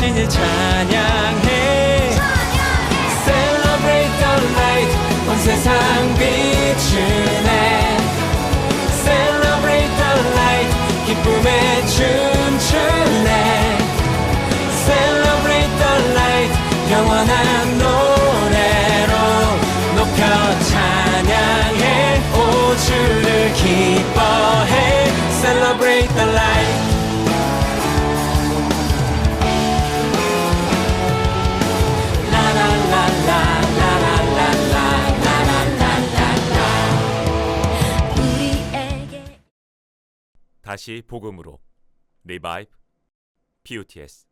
당신을 찬양해 Celebrate the light 온 세상 비추네 Celebrate the light 기쁨에 춤추네 Celebrate the light 영원한 다시 복음으로. 리바이브 PUTS